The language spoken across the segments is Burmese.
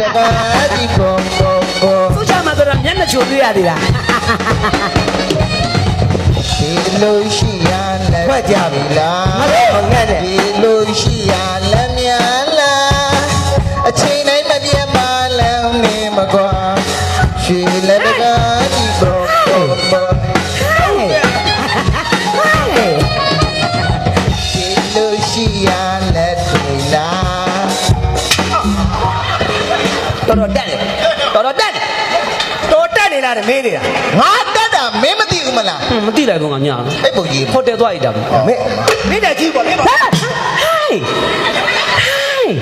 တကားကြီးပုံပုံပုံသူ့ချမှာဆိုတော့မျက်နှာချိုတွေ့ရသေးလားဒီလိုရှိရလက်ခွက်ကြပြီလားမဟုတ်ငတ်တယ်ဒီလိုရှိရလက်များလားအချိန်တိုင်းမပြတ်ပါလမ်းနေမကွာရွှေလက်တကားကြီးပုံပုံပုံဒီလိုရှိရလက်တွေလား တော်တော်တက်တယ်တော်တော်တက်တယ်တော်တက်နေလားမင်းနေတာငါတက်တာမင်းမသိဘူးမလားမသိတယ်ကောင်ကညာအဲ့ပုံကြီးဟိုတယ်သွားလိုက်တာမင်းမင်းတက်ကြည့်ပေါ့မင်းပါဟိုင်းဟိုင်း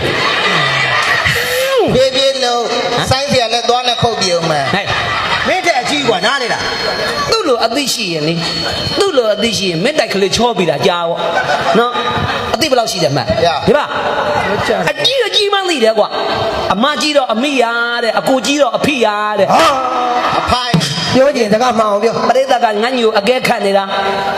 ပြေပြေလုံးဆိုင်းပြလည်းသွားနဲ့ခုတ်ပြေအောင်မင်းတက်ကြည့်ကွာနားနေတာ လိုအသိရှိရင်လေသူ့လိုအသိရှိရင်မင်းတိုက်ကလေးချောပြီးတာကြားပေါ့နော်အသိဘယ်လောက်ရှိတယ်မှတ်ဒီပါအကြီးအကြီးမှသိတယ်ကွာအမကြီးတော့အမိရတဲ့အကိုကြီးတော့အဖိရတဲ့ဟာအဖိုင်ပြောကြရင်စကားမှန်အောင်ပြောပရိသတ်ကငါညိုအကဲခတ်နေတာ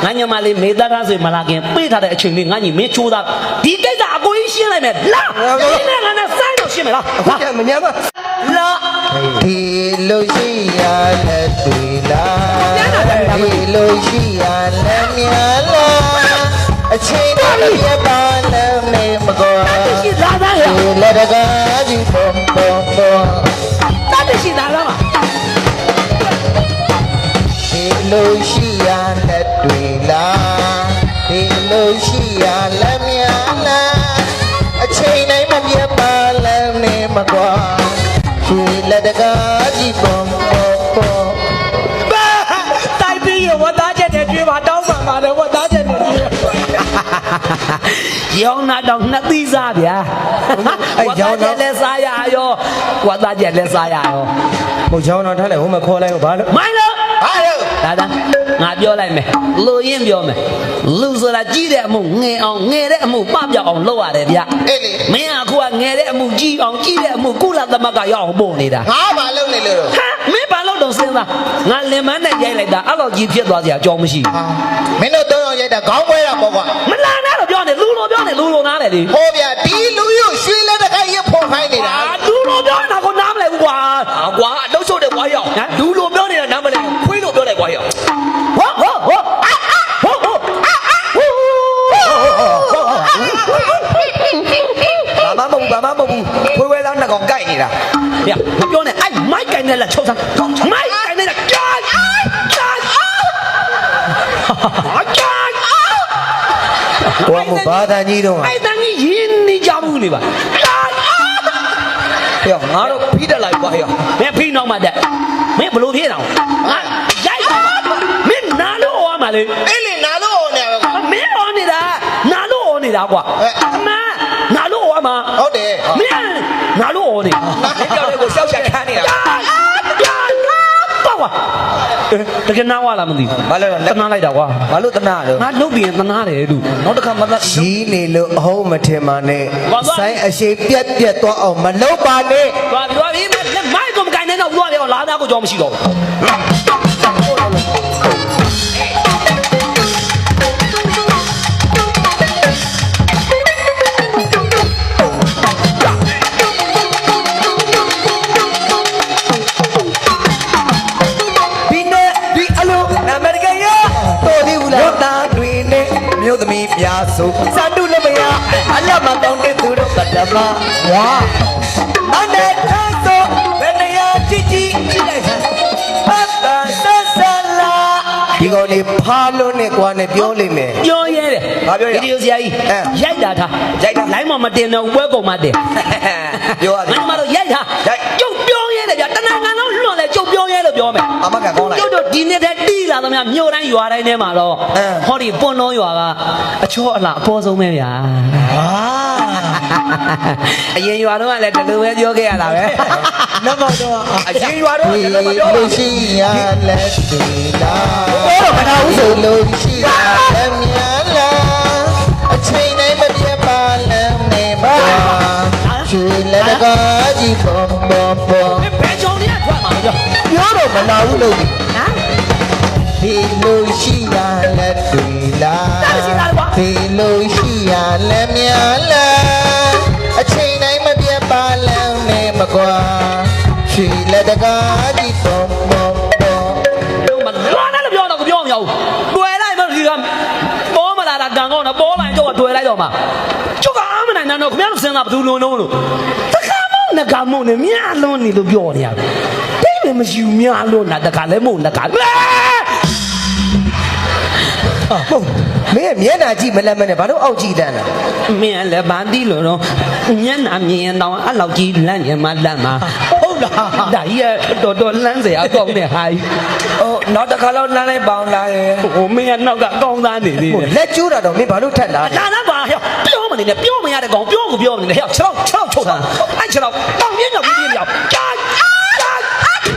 ငါညမလေးမေတ္တာထားဆိုမလာခင်ပြေးထားတဲ့အချိန်လေးငါညီမင်းချိုးတာဒီကိစ္စအကိုကြီးရှင်းလိုက်မယ်လာဒီနဲ့ငါနဲ့စိုင်းတော့ရှင်းမယ်လားအခုကျမညာမလာဒီလိုရှိရလက်တွေလား ဒီလိုရှိရလက်များလားအချိန်တိုင်းမပြတ်ပါလမ်းနေမကွာရှိလာသားရဒီလက်တကားကြီးပုံပုံပုံတတ်ရှိလာလားဒီလိုရှိရလက်တွေလားဒီလိုရှိရလက်များလားအချိန်တိုင်းမပြတ်ပါလမ်းနေမကွာဒီလက်တကားကြီးပုံပုံပုံ ရောင်းနာတော့နှစ်သီးစားဗျာလက်စားရရောဝါသားချက်လက်စားရရောမဟုတ်ချောင်းတော့ထားလိုက်ဟိုမှာခေါ်လိုက်ဟိုဘာလို့မိုင်းလို့ဟာလို့ဒါဒါငါပြောလိုက်မယ်လူရင်းပြောမယ်လူဆိုတာကြီးတဲ့အမှုငယ်အောင်ငယ်တဲ့အမှုပပြောက်အောင်လုပ်ရတယ်ဗျအေးလေမင်းကအခုကငယ်တဲ့အမှုကြီးအောင်ကြီးတဲ့အမှုကုလသမဂ္ဂရောက်အောင်ပို့နေတာငါဘာလုပ်နေလို့ဟာမင်းဘာ လို့တော့စဉ်းစားငါလင်မန်းနဲ့ရိုက်လိုက်တာအဲ့လိုကြီးဖြစ်သွားစရာအကြောင်းမရှိဟာမင်းတို့တော့ရိုက်တာခေါင်းပွဲတာပေါ့ကွာဘူးမလာနဲ့တော့ပြောနေလူလိုပြောနေလူလိုနားလေလေဟောဗျာဒီလူရုပ်ရွှေလက်တကရဖော်ခိုင်းနေတာအာလူလိုပြောနေတာကိုနားမလဲဘူးကွာဟာကွာအတော့ချုပ်တယ်ကွာရောက်ဟမ်လူလိုပြောနေတာနားမလဲခွေးလိုပြောတယ်ကွာရောက်ဟောဟောဟောအာအာဟောဟောအာအာဟောဘာမှမဟုတ်ဘာမှမဟုတ်ဘူးခွေးဝဲသားနှစ်ကောင်ကြိုက်နေတာဗျမပြော နဲ့အဲ့မိုက်ကန်နဲ့လက်ချုပ်စမ်းမိုက်ကန်နဲ့လက်ကြိုင်ကြိုင်အာကြိုင်ဟိုကမဘာသာကြီးတော့အဲ့တန်းကြီးရင်းနေကြဘူးလေပါကြိုင်ပြောငါတို့ဖိတက်လိုက်ကွာဟဲ့မင်းဖိနောက်မှတက်မင်းဘလို့ဖြစ်အောင်ငါရိုက်ပါမင်းနာလို့ဟောမှာလေအေးလေနာလို့ဟောနေရပဲကွာမင်းဟောနေတာနာလို့ဟောနေတာကွာအမနာလို့ဟောမှာဟုတ်တယ်မင်းနာလို့ဟောနေမင်းကြောက်တဲ့ကိုရှောက်ချက်ခန်းနေတာ တကယ်နားဝလာမသိဘူးဘာလို့လဲတနာလိုက်တာကွာဘာလို့တနာတော့ငါလုတ်ပြီးရင်တနာတယ်လူနောက်တစ်ခါမသားကြီးနေလို့အဟုတ်မထင်ပါနဲ့ဘာသွားဆိုင်အရှိပြက်ပြက်သွားအောင်မလုပ်ပါနဲ့သွားပြီးသွားပြီးမိုက်ကုန်ကိုင်နေတော့သွားတယ်လာသားကိုကြောမရှိတော့ဘူး သူတို့တတမဝါအနေထားဆိုဘယ်နေရာကြည့်ကြည့်ကြည့်လိုက်ပတ်တာဆက်ဆက်လာဒီကောင်လေးဖားလို့နဲ့ကွာနဲ့ပြောလိမ့်မယ် ပြောရဲတယ်ဘာပြောရဲဗီဒီယိုဆရာကြီးအဲရိုက်တာထားရိုက်တာလိုင်းမမတင်တော့ပွဲကုန်မတင် ပြောရတယ်ငါမတော့ရိုက်တာရိုက်ကျုပ်ပြောရဲတယ်ဗျတနင်္ဂနွေလုံးလွန်လဲကျုပ် ပြောရဲလို့ပြောမယ်အမကကောင်းလိုက်ကျုပ်တို့ဒီနေ့တည်းတီးလာသမျှမြို့တိုင်းရွာတိုင်းထဲမှာတော့အဲဟောဒီပွန်လုံးရွာကအချောအလားအပေါ်ဆုံးပဲဗျာအာအရင်ရွာတော့ကလည်းဒီလိုပဲပြောခဲ့ရတာပဲနမောတော့အရင်ရွာတော့ဒီလည်းမပြောလိုရှိရလက်တွေလားဟောမနာဘူးဆိုဒီလိုရှိရလက်များလားအချိန်တိုင်းမပြတ်ပါလမ်းနေမှာရွှေလက်တကားကြီးပုံပုံပုံ ပြောပြောတော့မနာဘူးလို့ဟမ်ဒီလိုရှိရလက်တွေလားတားရှိတာကွာဒီလိုရှိရလက်များလားအချိန်တိုင်းမပြတ်ပါလမ်းနေမမကွာရွှေလက်တကားကြီးပုံပုံပုံတော့မလွားနဲ့လည်းပြောတော့ကိုပြောမရဘူးတွေ့လိုက်မှဒီကပေါ်မလာတာကံကောင်းတော့ပေါ်လာရင်ကျုပ်ကတွေ့လိုက်တော့မှကျုပ်ကအားမနိုင်တော့ခင်ဗျားတို့စဉ်းစားဘယ်သူလုံးလုံးလို့တခါမို့ငကမို့နဲ့မြလွန်းနေလို့ပြောနေရတယ် တိတ်လည်းမရှိဘူးမြလွန်းတာတခါလည်းမို့ငကလဲဟုတ်မင်းရဲ့မျက်နှာကြည့်မလက်မနဲ့ဘာလို့အောက်ကြည့်တန်းလဲမင်းလည်းဗန်တီလို့တော့ညနာမြင်တော့အဲ့လောက်ကြီးလန့်ရင်မလန့်မှာဟုတ်လားဒါကြီးကတော်တော်လန့်စရာကောင်းတဲ့ဟာကြီးဟိုနောက်တစ်ခါတော့လမ်းလိုက်ပေါင်းလာရဲ့ဟိုမင်းကနောက်ကကောင်းသားနေသေးတယ်လက်ကျိုးတာတော့မင်းဘာလို့ထက်လာအတားသားပါဟဲ့ပြောမနေနဲ့ပြောမရတဲ့ကောင်ပြောကိုပြောမနေနဲ့ဟဲ့ခြေထောက်ခြေထောက်ချုပ်တာအဲ့ခြေထောက်တောင်းပြင်းမြောက်ပြင်းပြင်းမြောက်ဂျာဂျာဂျာ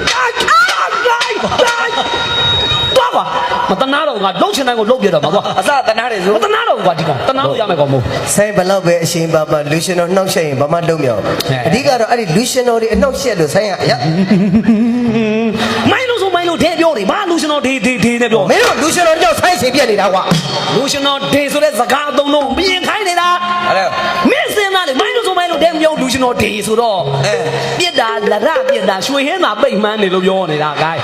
ဂျာဂျာတော့ကွာမ တနာတော့ငါလှုပ်ချင်တဲ့ကိုလှုပ်ပြတော့မှာကွာအစတနာတယ်ဆိုမတနာတော့ကွာဒီကောင်တနာလို့ရမယ်ကောင်မို့ဆိုင်ဘလောက်ပဲအရှင်ပါပါလူရှင်တော်နှောက်ရှက်ရင်ဘာမှလုံးမရဘူးဟဲ့အဓိကတော့အဲ့ဒီလူရှင်တော်တွေအနှောက်ရှက်လို့ဆိုင်ရအရမိုင်းလို့ဆိုမိုင်းလို့ထဲပြောတယ်ဘာလူရှင်တော်ဒေဒေဒေနဲ့ပြောမင်းတို့လူရှင်တော်ကြောင့်ဆိုင်ရှင်ပြက်နေတာကွာလူရှင်တော်ဒေဆိုတဲ့စကားအသုံးလုံးမရင်ခို တဲပြောလူရှင်တော်ဒေဆိုတော့အဲပြစ်တာလရပြစ်တာရွှေဟင်းသာပိတ်မှန်းနေလို့ပြောနေတာဂိုင်း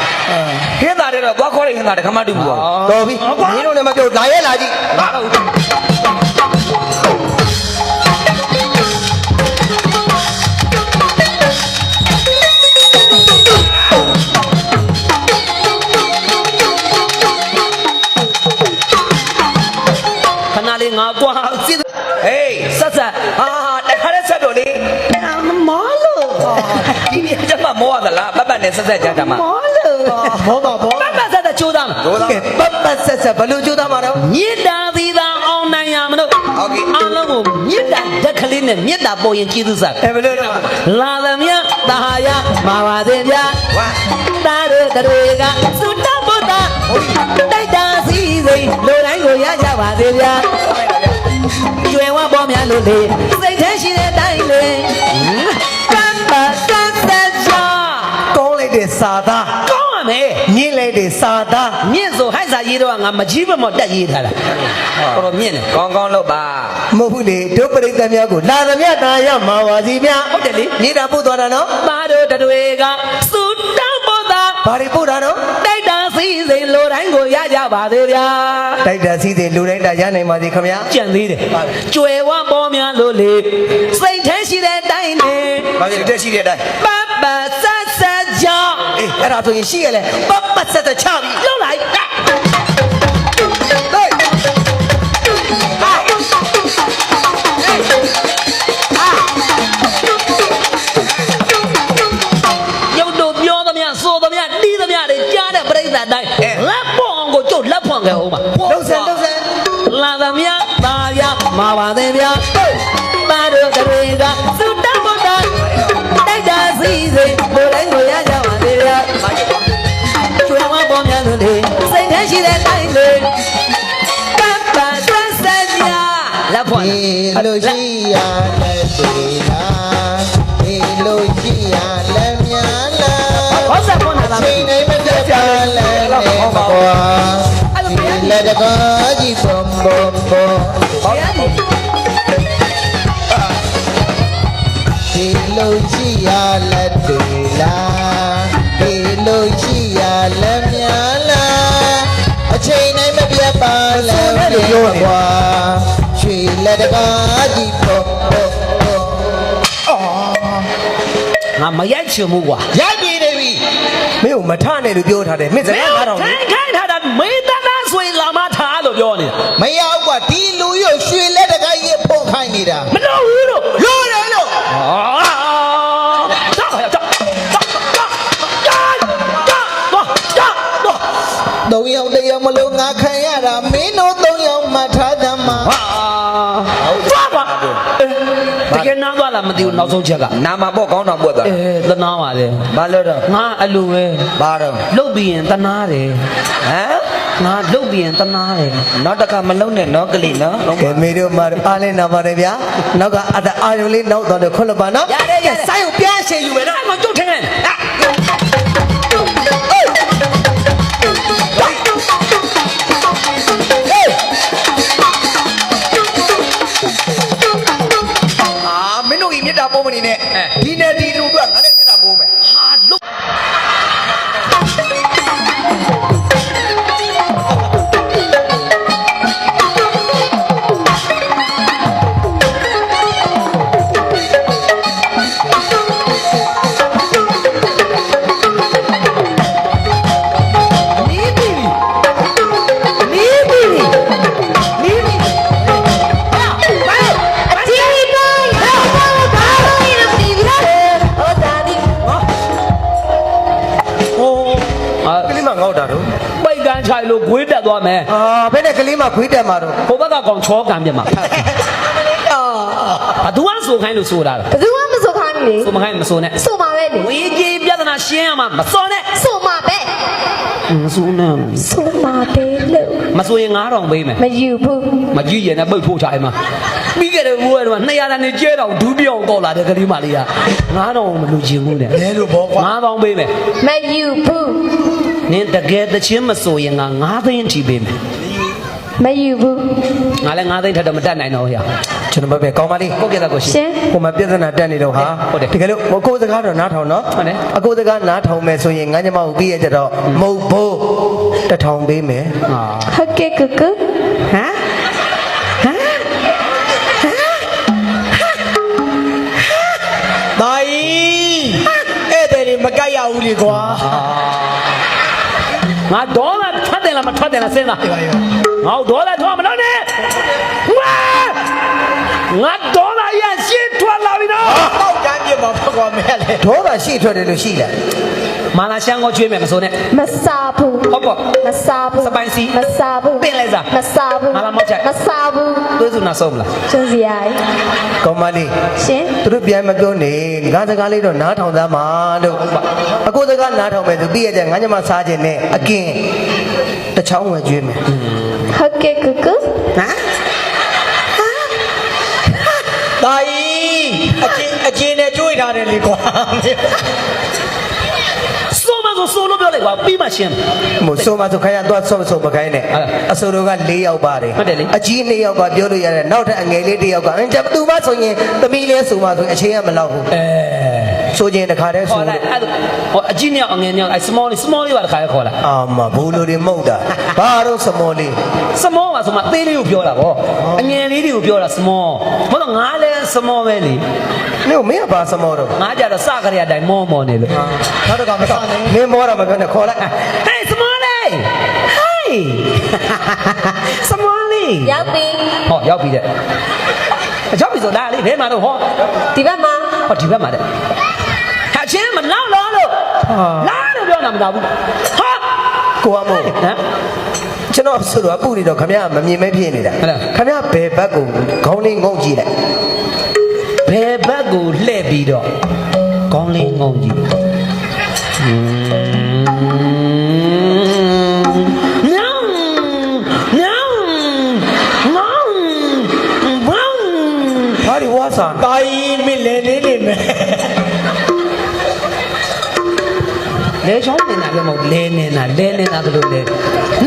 ဟင်းသားတွေတော့သွားခေါ်တဲ့ဟင်းသားတွေခမတူဘူးကွာတော်ပြီမင်းတို့လည်းမပြောလာရဲလာကြည့်ဘာလို့ခဏလေးငါကွာစစ် မှမောရသလားပတ်ပတ်နဲ့ဆက်ဆက်ကြတာမှမောလို့ဘောပါဘောပတ်ပတ်ဆက်ဆက်ကြိုးစားမှာကဲပတ်ပတ်ဆက်ဆက်ဘလို့ကြိုးသားမှာတော့မေတ္တာသီးသာအောင်နိုင်ရမလို့ဟုတ်ကဲ့အားလုံးကိုမေတ္တာဓာတ်ကလေးနဲ့မေတ္တာပေါ်ရင်ကျေးဇူးစားအဲဘလို့တော့လာသမျှတာဟာယမာပါသေးဗျာဝါတားတို့တွေကသုတ္တဗုဒ္ဓတိုက်တာစီစိန်လူတိုင်းကိုရကြပါသေးဗျာကျွယ်ဝပေါ်များလို့လေစိတ်ထဲရှိတဲ့တိုင်းလေ စာသားကောင်းရမယ်ညင်းလိုက်တဲ့စာသားမြင့်ဆိုဟိုက်စာရေးတော့ငါမကြီးမမော်တက်ရေးထားတာတော်တော်မြင့်တယ်ကောင်းကောင်းလုပ်ပါမဟုတ်ဘူးလေတို့ပရိသတ်များကိုလာသမျှတာရမှာပါစီဗျာဟုတ်တယ်လေနေတာပို့သွားတာနော်ပါတို့တွေကသုတ္တဗုဒ္ဓဘာတွေပို့တာနော်တိုက်တာစီစိန်လူတိုင်းကိုရကြပါသေးဗျာတိုက်တာစီးတဲ့လူတိုင်းတာရနိုင်ပါစေခင်ဗျာကြံသေးတယ်ကျွယ်ဝပေါ်များလို့လေစိတ်ထဲရှိတဲ့တိုင်းလေဘာဖြစ်တက်ရှိတဲ့အတိုင်းပပဆ က်ဆက်ကြောင့်အေးအဲ့ဒါဆိုရင်ရှိရလဲပတ်ပတ်ဆက်ဆက်ချပြီလောက်လိုက်ဟေးရုပ်တို့ပြောသမျှဆိုသမျှတီးသမျှတွေကြားတဲ့ပြိဿအတိုင်းလက်ပွန်အောင်ကိုကျုပ်လက်ဖွင့်ခဲ့အောင်ပါလှုပ်ဆန်လှုပ်ဆန်လာသမျှသာရမာပါသေးဗျာပါ ရှိတဲ့တိုင်းလေပပဆက်ဆက်ကြလက်ဖွင့်ဒီလိုရှိရလက်တွေလားဒီလိုရှိရလက်များလားဟောဆက်ဖွင့်လာချိန်နေမပြတ်ပါလဲနေမကွာဒီလက်တကားကြီးပုံပုံပုံဒီလိုရှိရလက်တွေလားဒီလိုရှိရလက် ကွာရွှေလက်တကားကြီးပေါ်ပေါ်ပေါ်အော်ငါမရိုက်ချင်ဘူးကွာရိုက်ပြီနေပြီမင်းကိုမထနဲ့လို့ပြောထားတယ်မင်းစကားကားတော့ခိုင်းခိုင်းထားတာမေတ္တာဆွေလာမထားလို့ပြောနေတာမရောက်ကွာဒီလူရုပ်ရွှေလက်တကားကြီးဖုန်ခိုင်းနေတာမလို့ဘူးလို့လို့တယ်လို့အာတော့ရောက်တရားမလို့ငါခံရတာမင်းတို့ လားမသိဘူးနောက်ဆုံးချက်ကနာမပေါ့ကောင်းတော်ပွက်သွားအဲသနာပါလေဘာလို့တော့ငါအလိုပဲဘာတော့လုတ်ပြီးရင်သနာတယ်ဟမ်ငါလုတ်ပြီးရင်သနာတယ်နောက်တစ်ခါမလုံးနဲ့နော်ကလေးနော်ကဲမေတို့မအားလဲနာပါတယ်ဗျာနောက်ကအတအာယုံလေးနောက်တော့ခွလက်ပါနော်ဆိုင်ကိုပြန်ရှည်ယူမယ်နော်အဲ့မကြုတ်ထင်းနေ ဟုတ်တာတော့ပိတ်ကန်းချိုင်လို့ဂွေးတက်သွားမယ်အာဘယ်နဲ့ကလေးမှခွေးတက်မှာတော့ဟိုဘက်ကကောင်ချောကံပြမှာအာဘာသူကဆိုခိုင်းလို့ဆိုတာလားဘယ်သူမှမဆိုခိုင်းဘူးလေဆိုမခိုင်းမဆိုနဲ့ဆိုပါပဲလေဝေကြီးပြဿနာရှင်းရမှာမစောနဲ့ဆိုပါပဲမဆိုနဲ့ဆိုပါပဲလို့မဆိုရင်9000ပေးမယ်မယူဘူးမကြည့်ရင်လည်းပုတ်ထိုးချအိမ်မှာ ပြီးခဲ့တဲ့ဘိုးကတော့200တန်းနဲ့ကျဲတော့ဒူးပြောင်းတော့လာတဲ့ကလေးမလေးက9000မလူချင်ဘူးနဲ့လဲလို့ဘောကွာ9000ပေးမယ်မယူဘူးနင်တကယ်တချင်းမဆိုရင်ငါ9သိန်းအထိပေးမယ်မယူဘူးငါလည်း9သိန်းထက်တော့မတက်နိုင်တော့ဘူးဟဲ့ကျွန်တော်ပဲကောင်းပါလိကိုယ့်ကြက်ကိုရှိရှင်ဟိုမှာပြဿနာတက်နေတော့ဟာဟုတ်တယ်တကယ်လို့ဟိုကိုယ်စကားတော့နားထောင်နော်ဟုတ်တယ်အကိုယ်စကားနားထောင်မယ်ဆိုရင်ငါညမကိုပြီးရကြတော့မဟုတ်ဘူးတစ်ထောင်ပေးမယ်ဟာဟုတ်ကဲ့ကူကူဟမ် ကြိုက်ရဘူးလေကွာငါဒေါ်လာထွက်တယ်လားမထွက်တယ်လားစဉ်းစားငါဒေါ်လာထွက်မလို့နဲ့ဝါငါဒေါ်လာရရှင်းထွက်လာပြီနော်ပေါက်တန်းပြမှာဖကွာမဲလေဒေါသရှိထွက်တယ်လို့ရှိလားမာလာရှန်ကိုကျွေးမယ်မဆိုနဲ့မစားဘူးဟုတ်ပေါ့မစားဘူးစပိုင်စီမစားဘူးပင်လဲစားမစားဘူးဟာလားမောက်ချိုက်မစားဘူး သွေးစုနာဆုံးမလားကျုံစီရိုင်ကောင်းပါလိရှင်သူတို့ပြန်မပြောနေငါစကားလေးတော့နားထောင်သားမှာလို့အကိုစကားနားထောင်မယ်သူပြီးရကြငါညမစားခြင်းနဲ့အကင်တစ်ချောင်းဝယ်ကျွေးမယ်ဟုတ်ကဲ့ကူကူဟမ်တာကြီးအချင်းအချင်းနဲ့ကျွေးထားတယ်လေကွာ စိုးမဆိုစိုးလို့ပြောလိုက်ကွာပြီးမှရှင်းမို့ဆိုမဆိုခိုင်းရတော့ဆော့ဆော့မခိုင်းနဲ့ဟုတ်အဆိုတို့က၄ယောက်ပါတယ်ဟုတ်တယ်လေအကြီး၄ယောက်ကပြောလို့ရတယ်နောက်ထပ်အငယ်လေးတစ်ယောက်ကအင်းကျသူမဆိုရင်သမီးလေးဆိုမှဆိုရင်အချင်းကမလောက်ဘူးအဲ ဆိုခြင်းတခါတည်းခေါဆို်လိုလို့က်အဲ့ဒါဟိုအကြီးနဲ့အငယ်နဲ့အဲ small လေး small လေးပါတခါရခေါ်လိုက်အာမဘူလိုတွေမှုတ်တာဘာတော့စမောလေး small ပါဆိုမှသေးလေးကိုပြောတာဗောအငယ်လေးတွေကိုပြောတာ small ဘာလို့ငါလဲ small ပဲလေနေမင်းကဘာစမောတော့ငါကြတော့စကြရတိုင်းမောမောနေလို့နောက်တော့ကမစနဲ့မင်းမောတာမပြောနဲ့ခေါ်လိုက် Hey small လေး Hey small လေးရောက်ပြီဟောရောက်ပြီတဲ့ရောက်ပြီဆိုတာလေဘယ်မှာတော့ဟောဒီဘက်မှာဟောဒီဘက်မှာတဲ့ဟာချင်းမလောက်တော့ လို့လာလို့ပြောတာမတော်ဘူးဟာကိုကမို့ဟမ်ကျွန်တော်ဆိုတော့အခုနေတော့ခမရမမြင်မဲဖြစ်နေတာဟုတ်လားခမရဘယ်ဘက်ကိုခေါင်းလေးငုံကြည့်လိုက်ဘယ်ဘက်ကိုလှည့်ပြီးတော့ကောင်းလေးငုံကြည့်อืมညောင်းညောင်းငေါင်းဝေါင်းဘာဒီဝါစာတာကြီးမင်းလဲနေနေမယ် လဲချောင်းနေတာလည်းမဟုတ်လဲနေတာလဲနေတာတို့လဲ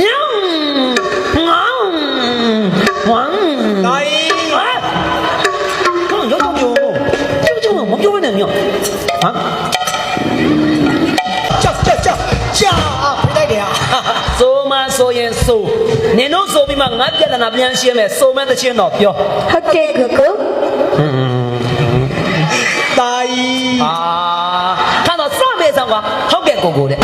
ညောင်းငေါင်းဝေါင်းတာကြီးဟာဟောရောက်တော့ပြောပြောပြောမပြောနဲ့ညောင်းဟာကြောက်ကြောက်ကြောက်ကြာဖိလိုက်တယ်ဟာဆိုမဆိုရင်ဆိုနင်တို့ဆိုပြီးမှငါပြဿနာပြန်ရှင်းမယ်ဆိုမဲ့တခြင်းတော့ပြောဟုတ်ကဲ့ကူကူတာကြီး ဆောင်ကဟုတ်ကဲ့ကိုကိုတဲ့